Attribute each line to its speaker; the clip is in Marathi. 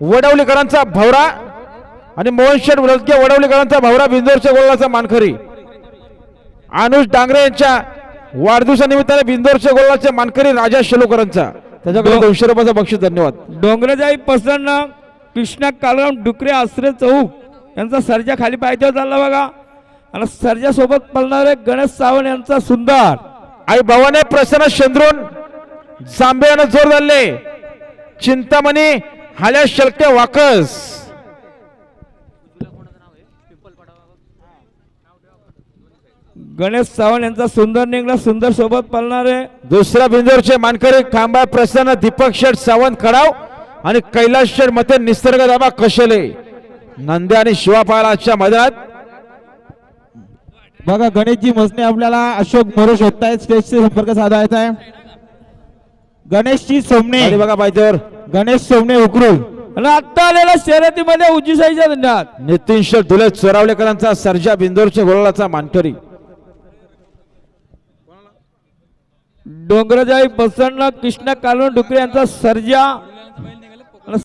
Speaker 1: वडवलीकरांचा भवरा आणि मोहन शेठ उलटके वडवलीकरांचा भवरा बिंदोरच्या गोलाचा मानकरी. अनुज डांगरे यांच्या वाढदिवसानिमित्ताने बिंदोरच्या गोलाचे मानकरी राजा शेलोकरांचा. त्याच्याकडे दोनशे रुपयाचा बक्षीस धन्यवाद.
Speaker 2: डोंगरजाई प्रसन्न कृष्णा कालराम डुकरे आश्रय चौक यांचा सर्जा खाली पायथ्यावर चालला बघा. आणि सर्जा सोबत पळणारे गणेश सावंत यांचा सुंदर.
Speaker 1: आई भवाने प्रसन्न चंद्रून जांभे यानं जोर धरले. चिंतामणी हाल्या शलके वाकस.
Speaker 2: गणेश सावंत यांचा सुंदर निघला सुंदर सोबत पळणारे
Speaker 1: दुसऱ्या बिंदूरचे मानकरी खांबा प्रसन्न दीपक शेठ सावंत खडाव आणि कैलास शेठ मते निसर्ग दाबा कशले. नंद्या आणि शिवापाळाच्या मधात मैदानात
Speaker 3: बघा गणेशजी मसने आपल्याला अशोक मोरे शोधतायत स्टेजचे संपर्क साधायचा आहे. गणेशजी सोमने
Speaker 1: आणि बघा पायथ्यावर.
Speaker 3: गणेश सोमने उकरून
Speaker 2: आणि आता आलेल्या शर्यतीमध्ये उजीसाईच्या धन्यवाद
Speaker 1: नितीन शेठ धुले चोरावलेकरांचा सर्जा बिंदोरच्या गोलाचा मानकरी.
Speaker 2: डोंगरजाई प्रसन्न कृष्णा कालून डुकरे यांचा सर्जा.